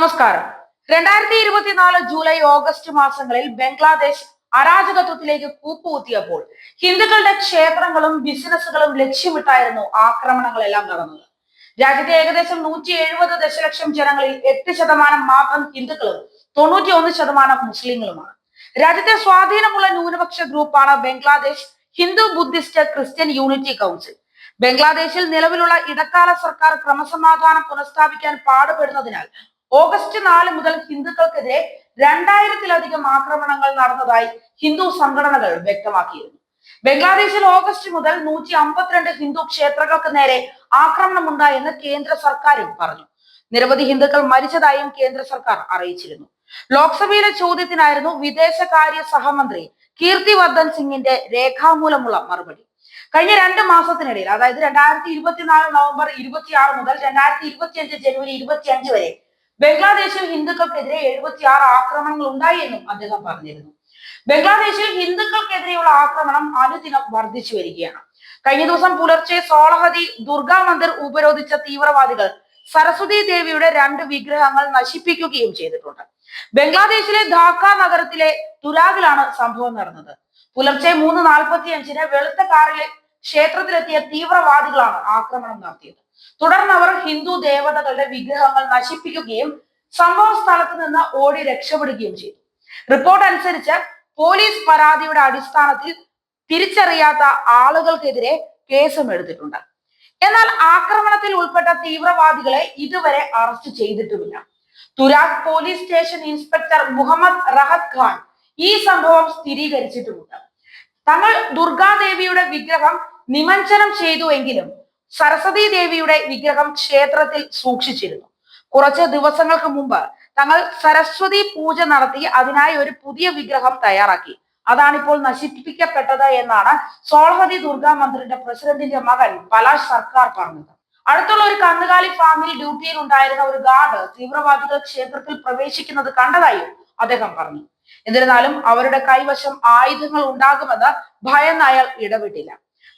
നമസ്കാരം. രണ്ടായിരത്തി ഇരുപത്തിനാല് ജൂലൈ ഓഗസ്റ്റ് മാസങ്ങളിൽ ബംഗ്ലാദേശ് അരാജകത്വത്തിലേക്ക് കൂപ്പുകുത്തിയപ്പോൾ ഹിന്ദുക്കളുടെ ക്ഷേത്രങ്ങളും ബിസിനസ്സുകളും ലക്ഷ്യമിട്ടായിരുന്നു ആക്രമണങ്ങളെല്ലാം നടന്നത്. രാജ്യത്തെ ഏകദേശം നൂറ്റി എഴുപത് ദശലക്ഷം ജനങ്ങളിൽ എട്ട് ശതമാനം മാത്രം ഹിന്ദുക്കളും തൊണ്ണൂറ്റി ഒന്ന് ശതമാനം മുസ്ലിങ്ങളുമാണ്. രാജ്യത്തെ സ്വാധീനമുള്ള ന്യൂനപക്ഷ ഗ്രൂപ്പാണ് Bangladesh Hindu Buddhist Christian unity council. ബംഗ്ലാദേശിൽ നിലവിലുള്ള ഇടക്കാല സർക്കാർ ക്രമസമാധാനം പുനഃസ്ഥാപിക്കാൻ പാടുപെടുന്നതിനാൽ ഓഗസ്റ്റ് നാല് മുതൽ ഹിന്ദുക്കൾക്കെതിരെ രണ്ടായിരത്തിലധികം ആക്രമണങ്ങൾ നടന്നതായി ഹിന്ദു സംഘടനകൾ വ്യക്തമാക്കിയിരുന്നു. ബംഗ്ലാദേശിൽ ഓഗസ്റ്റ് മുതൽ നൂറ്റി അമ്പത്തിരണ്ട് ഹിന്ദു ക്ഷേത്രങ്ങൾക്ക് നേരെ ആക്രമണമുണ്ടായെന്ന് കേന്ദ്ര സർക്കാരും പറഞ്ഞു. നിരവധി ഹിന്ദുക്കൾ മരിച്ചതായും കേന്ദ്ര സർക്കാർ അറിയിച്ചിരുന്നു. ലോക്സഭയിലെ ചോദ്യത്തിനായിരുന്നു വിദേശകാര്യ സഹമന്ത്രി കീർത്തി വർദ്ധൻ സിംഗിന്റെ രേഖാമൂലമുള്ള മറുപടി. കഴിഞ്ഞ രണ്ട് മാസത്തിനിടയിൽ അതായത് രണ്ടായിരത്തി ഇരുപത്തിനാല് നവംബർ ഇരുപത്തിയാറ് മുതൽ രണ്ടായിരത്തി ഇരുപത്തിയഞ്ച് ജനുവരി ഇരുപത്തിയഞ്ച് വരെ ബംഗ്ലാദേശിൽ ഹിന്ദുക്കൾക്കെതിരെ എഴുപത്തിയാറ് ആക്രമണങ്ങൾ ഉണ്ടായി എന്നും അദ്ദേഹം പറഞ്ഞിരുന്നു. ബംഗ്ലാദേശിൽ ഹിന്ദുക്കൾക്കെതിരെയുള്ള ആക്രമണം അനുദിനം വർദ്ധിച്ചു വരികയാണ്. കഴിഞ്ഞ ദിവസം പുലർച്ചെ സോളഹതി ദുർഗാ മന്ദിർ ഉപരോധിച്ച തീവ്രവാദികൾ സരസ്വതി ദേവിയുടെ രണ്ട് വിഗ്രഹങ്ങൾ നശിപ്പിക്കുകയും ചെയ്തിട്ടുണ്ട്. ബംഗ്ലാദേശിലെ ധാക്ക നഗരത്തിലെ തുരാഗിലാണ് സംഭവം നടന്നത്. പുലർച്ചെ മൂന്ന് നാൽപ്പത്തി അഞ്ചിന് വെളുത്ത കാറിലെ ക്ഷേത്രത്തിലെത്തിയ തീവ്രവാദികളാണ് ആക്രമണം നടത്തിയത്. തുടർന്ന് അവർ ഹിന്ദു ദേവതകളുടെ വിഗ്രഹങ്ങൾ നശിപ്പിക്കുകയും സംഭവ സ്ഥലത്ത് നിന്ന് ഓടി രക്ഷപ്പെടുകയും ചെയ്തു. റിപ്പോർട്ട് അനുസരിച്ച് പോലീസ് പരാതിയുടെ അടിസ്ഥാനത്തിൽ തിരിച്ചറിയാത്ത ആളുകൾക്കെതിരെ കേസും എടുത്തിട്ടുണ്ട്. എന്നാൽ ആക്രമണത്തിൽ ഉൾപ്പെട്ട തീവ്രവാദികളെ ഇതുവരെ arrest ചെയ്തിട്ടുമില്ല. Turag police station inspector Muhammad Rahat Khan ഈ സംഭവം സ്ഥിരീകരിച്ചിട്ടുമുണ്ട്. തങ്ങൾ ദുർഗാദേവിയുടെ വിഗ്രഹം നിമഞ്ജനം ചെയ്തുവെങ്കിലും സരസ്വതി ദേവിയുടെ വിഗ്രഹം ക്ഷേത്രത്തിൽ സൂക്ഷിച്ചിരുന്നു. കുറച്ച് ദിവസങ്ങൾക്ക് മുമ്പ് തങ്ങൾ സരസ്വതി പൂജ നടത്തി അതിനായി ഒരു പുതിയ വിഗ്രഹം തയ്യാറാക്കി. അതാണിപ്പോൾ നശിപ്പിക്കപ്പെട്ടത് എന്നാണ് സോൾഹതി ദുർഗാ മന്ദിറിന്റെ പ്രസിഡന്റിന്റെ മകൻ പലാഷ് സർക്കാർ പറഞ്ഞത്. അടുത്തുള്ള ഒരു കന്നുകാലി ഫാമിൽ ഡ്യൂട്ടിയിൽ ഉണ്ടായിരുന്ന ഒരു ഗാർഡ് തീവ്രവാദികൾ ക്ഷേത്രത്തിൽ പ്രവേശിക്കുന്നത് കണ്ടതായും അദ്ദേഹം പറഞ്ഞു. എന്നിരുന്നാലും അവരുടെ കൈവശം ആയുധങ്ങൾ ഉണ്ടാകുമെന്ന് ഭയന്ന് അയാൾ ഇടപെട്ടില്ല.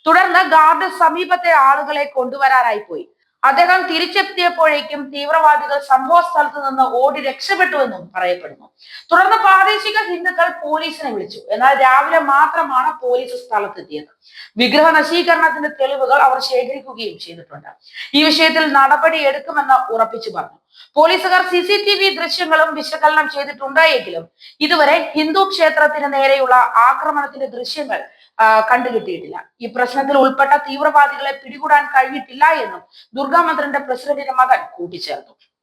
തുടർന്ന് ഗാർഡ് സമീപത്തെ ആളുകളെ കൊണ്ടുവരാനായി പോയി. അദ്ദേഹം തിരിച്ചെത്തിയപ്പോഴേക്കും തീവ്രവാദികൾ സംഭവ സ്ഥലത്ത് നിന്ന് ഓടി രക്ഷപ്പെട്ടുവെന്നും പറയപ്പെടുന്നു. തുടർന്ന് പ്രാദേശിക ഹിന്ദുക്കൾ പോലീസിനെ വിളിച്ചു. എന്നാൽ രാവിലെ മാത്രമാണ് പോലീസ് സ്ഥലത്തെത്തിയത്. വിഗ്രഹ നശീകരണത്തിന്റെ തെളിവുകൾ അവർ ശേഖരിക്കുകയും ചെയ്തിട്ടുണ്ട്. ഈ വിഷയത്തിൽ നടപടി എടുക്കുമെന്ന് ഉറപ്പിച്ചു പറഞ്ഞു. പോലീസുകാർ സി സി ടി വി ദൃശ്യങ്ങളും വിശകലനം ചെയ്തിട്ടുണ്ടായെങ്കിലും ഇതുവരെ ഹിന്ദു ക്ഷേത്രത്തിന് നേരെയുള്ള ആക്രമണത്തിന്റെ ദൃശ്യങ്ങൾ കണ്ടുകിട്ടിയിട്ടില്ല. ഈ പ്രശ്നത്തിൽ ഉൾപ്പെട്ട തീവ്രവാദികളെ പിടികൂടാൻ കഴിഞ്ഞിട്ടില്ല എന്നും ദുർഗാമന്ദിറിന്റെ പ്രസിഡന്റിന്റെ മകൻ കൂട്ടിച്ചേർത്തു.